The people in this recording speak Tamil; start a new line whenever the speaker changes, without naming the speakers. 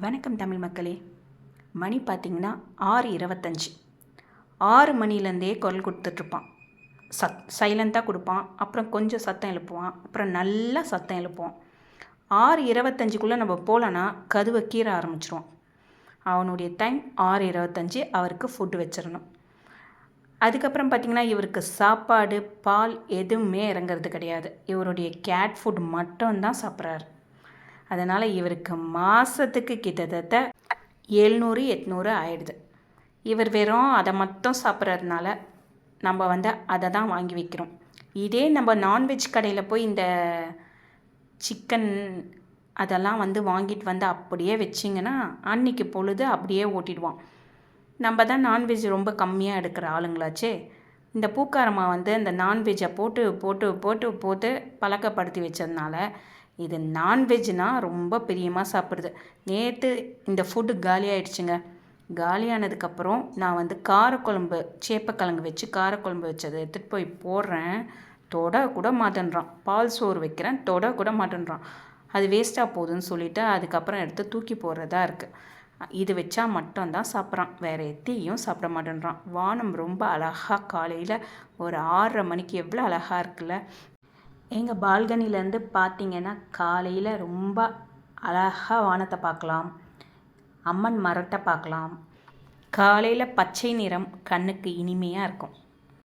வணக்கம் தமிழ் மக்களே. மணி பார்த்திங்கன்னா ஆறு இருபத்தஞ்சி. ஆறு மணிலேருந்தே குரல் கொடுத்துட்ருப்பான். சத் சைலண்ட்டாக கொடுப்பான். அப்புறம் கொஞ்சம் சத்தம் எழுப்புவான். அப்புறம் நல்லா சத்தம் எழுப்புவான். ஆறு இருபத்தஞ்சிக்குள்ளே நம்ம போகலன்னா கதுவை கீற ஆரம்பிச்சிருவான். அவனுடைய டைம் ஆறு இருபத்தஞ்சி. அவருக்கு ஃபுட்டு வச்சிடணும். அதுக்கப்புறம் பார்த்திங்கன்னா இவருக்கு சாப்பாடு பால் எதுவுமே இறங்குறது கிடையாது. இவருடைய கேட் ஃபுட் மட்டும்தான் சாப்பிட்றாரு. அதனால் இவருக்கு மாதத்துக்கு கிட்டத்தட்ட எழுநூறு எட்நூறு ஆயிடுது. இவர் வெறும் அதை மட்டும் சாப்பிட்றதுனால நம்ம வந்து அதை தான் வாங்கி வைக்கிறோம். இதே நம்ம நான்வெஜ் கடையில் போய் இந்த சிக்கன் அதெல்லாம் வந்து வாங்கிட்டு வந்து அப்படியே வச்சிங்கன்னா அன்னைக்கு பொழுது அப்படியே ஓட்டிடுவான். நம்ம தான் நான்வெஜ் ரொம்ப கம்மியாக எடுக்கிற ஆளுங்களாச்சே. இந்த பூக்காரம்மா வந்து இந்த நான்வெஜ்ஜை போட்டு போட்டு போட்டு போட்டு பழக்கப்படுத்தி வச்சதுனால இது நான்வெஜ்னால் ரொம்ப பிரியமாக சாப்பிட்றது நேற்று இந்த ஃபுட்டு காலி ஆயிடுச்சுங்க காலியானதுக்கப்புறம் நான் வந்து காரக்குழம்பு சேப்பக்கிழங்கு வச்சு காரக்குழம்பு வச்சதை எடுத்துகிட்டு போய் போடுறேன். தொட கூட மாட்டேன்றான். பால் சோறு வைக்கிறேன் தொட கூட மாட்டேன்றான். அது வேஸ்ட்டாக போகுதுன்னு சொல்லிவிட்டு அதுக்கப்புறம் எடுத்து தூக்கி போடுறதா இருக்குது இது வச்சா மட்டும்தான் சாப்பிட்றான். வேறு எத்தையும் சாப்பிட மாட்டேன்றான். வானம் ரொம்ப அழகாக காலையில் ஒரு ஆறரை மணிக்கு எவ்வளோ அழகாக இருக்குல்ல? எங்கள் பால்கனிலேருந்து பார்த்தீங்கன்னா காலையில் ரொம்ப அழகாக வானத்தை பார்க்கலாம். அம்மன் மரத்தை பார்க்கலாம். காலையில் பச்சை நிறம் கண்ணுக்கு இனிமையாக இருக்கும்.